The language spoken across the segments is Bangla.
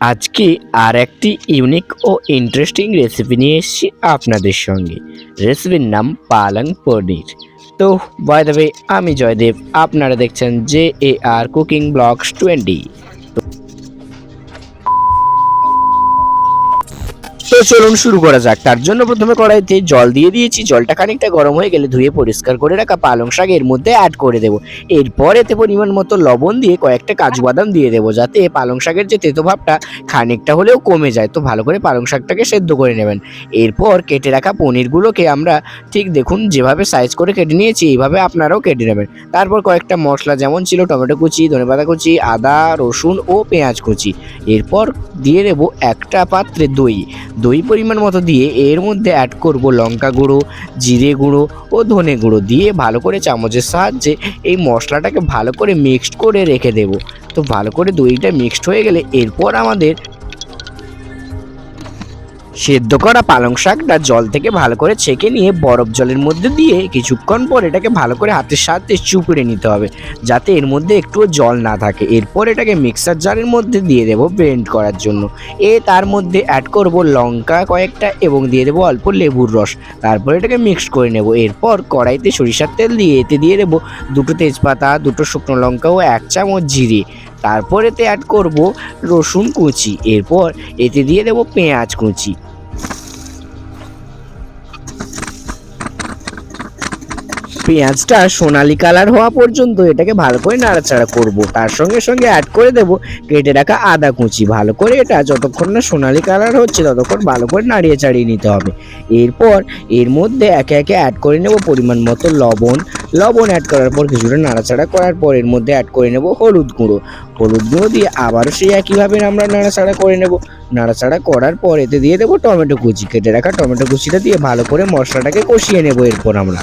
আজকে আর একটি ইউনিক ও ইন্টারেস্টিং রেসিপি নিয়ে এসেছি আপনাদের সঙ্গে। রেসিপির নাম পালং পনির। তো বাই দ্য ওয়ে আমি জয়দেব, আপনারা দেখছেন J A R cooking blogs twenty চলুন শুরু করা যাক। তার জন্য প্রথমে কড়াইতে জল দিয়ে দিয়েছি। জলটা খানিকটা গরম হয়ে গেলে ধুয়ে পরিষ্কার করে রাখা পালং শাক এর মধ্যে অ্যাড করে দেবো। এরপর এতে পরিমাণ মতো লবণ দিয়ে কয়েকটা কাজু বাদাম দিয়ে দেবো, যাতে পালং শাকের যে তেতো ভাবটা খানিকটা হলেও কমে যায়। তো ভালো করে পালং শাকটাকে সেদ্ধ করে নেবেন। এরপর কেটে রাখা পনিরগুলোকে আমরা ঠিক দেখুন যেভাবে সাইজ করে কেটে নিয়েছি, এইভাবে আপনারাও কেটে নেবেন। তারপর কয়েকটা মশলা যেমন ছিল টমেটো কুচি, ধনেপাতা কুচি, আদা, রসুন ও পেঁয়াজ কুচি। এরপর দিয়ে দেবো একটা পাত্রে দই। দই পরিমাণ মতো দিয়ে এর মধ্যে অ্যাড করব লঙ্কা গুঁড়ো, জিরে গুঁড়ো ও ধনে গুঁড়ো দিয়ে ভালো করে চামচের সাহায্যে এই মশলাটাকে ভালো করে মিক্সড করে রেখে দেব। তো ভালো করে দইটা মিক্সড হয়ে গেলে এরপর আমাদের সেদ্ধ করা পালং শাকটা জল থেকে ভালো করে ছেঁকে নিয়ে বরফ জলের মধ্যে দিয়ে কিছুক্ষণ পর এটাকে ভালো করে হাতের সাথে চুপড়ে নিতে হবে, যাতে এর মধ্যে একটুও জল না থাকে। এরপর এটাকে মিক্সার জারের মধ্যে দিয়ে দেবো ব্লেন্ড করার জন্য। এ তার মধ্যে অ্যাড করব লঙ্কা কয়েকটা এবং দিয়ে দেবো অল্প লেবুর রস। তারপর এটাকে মিক্স করে নেব। এরপর কড়াইতে সরিষার তেল দিয়ে এতে দিয়ে দেবো দুটো তেজপাতা, দুটো শুকনো লঙ্কা ও এক চামচ জিরে। তারপর এতে অ্যাড করব রসুন কুচি। এরপর এতে দিয়ে দেবো পেঁয়াজ কুচি। পেঁয়াজটা সোনালি কালার হওয়া পর্যন্ত এটাকে ভালো করে নাড়াচাড়া করব। তার সঙ্গে সঙ্গে অ্যাড করে দেব কেটে রাখা আদা কুচি। ভালো করে এটা যতক্ষণ না সোনালি কালার হচ্ছে ততক্ষণ ভালো করে নাড়িয়ে চাড়িয়ে নিতে হবে। এরপর এর মধ্যে একে একে অ্যাড করে নেব পরিমাণ মতো লবণ। লবণ অ্যাড করার পর কিছুটা নাড়াচাড়া করার পর এর মধ্যে অ্যাড করে নেব হলুদ গুঁড়ো। হলুদ গুঁড়ো দিয়ে আবারও সেই একইভাবে আমরা নাড়াচাড়া করে নেব। নাড়াচাড়া করার পর এতে দিয়ে দেবো টমেটো কুচি। কেটে রাখা টমেটো কুচিটা দিয়ে ভালো করে মশলাটাকে কষিয়ে নেব এরপর আমরা।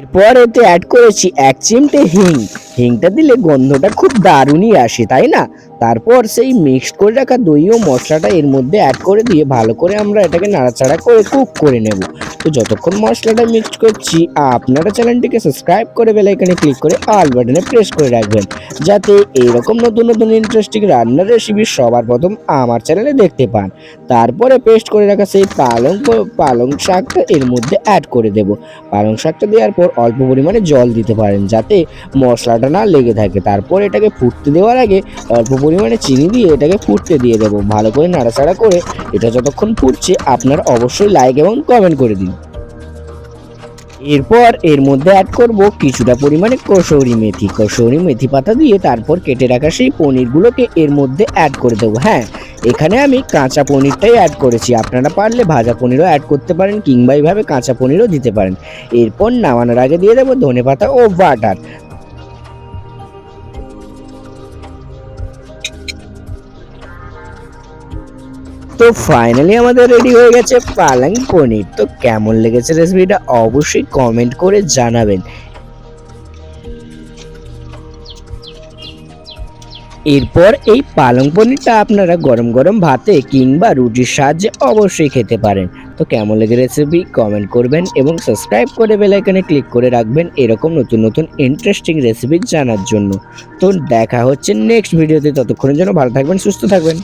এরপর এতে অ্যাড করেছি এক চিমটে হিং। হিংটা দিলে গন্ধটা খুব দারুণই আসে, তাই না? তারপর সেই মিক্সড করে রাখা দই ও মশলাটা এর মধ্যে অ্যাড করে দিয়ে ভালো করে আমরা এটাকে নাড়াচাড়া করে কুক করে নেব। তো যতক্ষণ মশলাটা মিক্সড করছি, আপনারা চ্যানেলটিকে সাবস্ক্রাইব করে বেলাইকানে ক্লিক করে অল বাটনে প্রেস করে রাখবেন। যাতে এইরকম নতুন নতুন ইন্টারেস্টিং রান্নার রেসিপি সবার প্রথম আমার চ্যানেলে দেখতে পান। তারপরে পেস্ট করে রাখা সেই পালং পালং শাকটা এর মধ্যে অ্যাড করে দেব। পালং শাকটা দেওয়ার পর অল্প পরিমাণে জল দিতে পারেন, যাতে মশলাটা না লেগে থাকে। তারপর এটাকে ফুটতে দেওয়ার আগে অল্প পরিমাণে চিনি দিয়ে এটাকে ফুটতে দিয়ে দেবো। ভালো করে নাড়াচাড়া করে এটা যতক্ষণ ফুটছে, আপনার অবশ্যই লাইক এবং কমেন্ট করে দিন। এরপর এর মধ্যে অ্যাড করব কিছুটা পরিমাণে কসৌরি মেথি। কসৌরি মেথি পাতা দিয়ে তারপর কেটে রাখা সেই পনিরগুলোকে এর মধ্যে অ্যাড করে দেবো। হ্যাঁ এখানে আমি কাঁচা পনিরটাই অ্যাড করেছি। আপনারা পারলে ভাজা পনিরও অ্যাড করতে পারেন কিংবা এইভাবে কাঁচা পনিরও দিতে পারেন। এরপর নামানোর আগে দিয়ে দেবো ধনে পাতা ও বাটার তো ফাইনালি আমাদের রেডি হয়ে গেছে পালং পনির। তো কেমন লেগেছে রেসিপিটা অবশ্যই কমেন্ট করে জানাবেন। এরপর এই পালং পনিরটা আপনারা গরম গরম ভাতে কিংবা রুটির সাহায্যে অবশ্যই খেতে পারেন। তো কেমন লেগে রেসিপি কমেন্ট করবেন এবং সাবস্ক্রাইব করে বেলাইকনে ক্লিক করে রাখবেন এরকম নতুন নতুন ইন্টারেস্টিং রেসিপি জানার জন্য। তো দেখা হচ্ছে নেক্সট ভিডিওতে ততক্ষণের জন্য ভালো থাকবেন, সুস্থ থাকবেন।